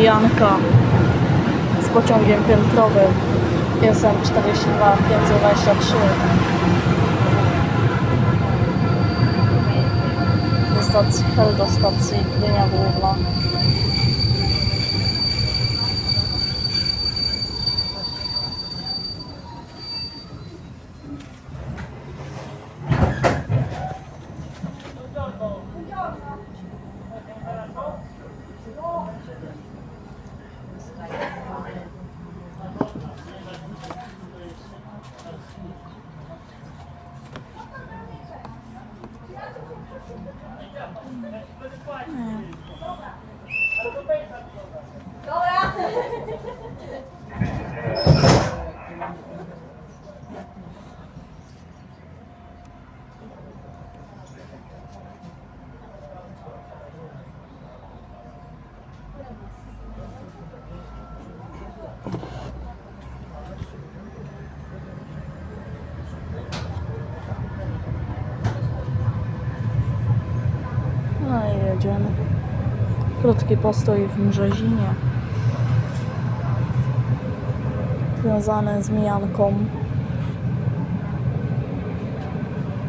mijanka z pociągiem piętrowym SM 42 523 ze stacji Hel do stacji Gdynia Główna. 嗯。好的好的 No i jedziemy. Krótki postój w Mrzezinie. Związany z mijanką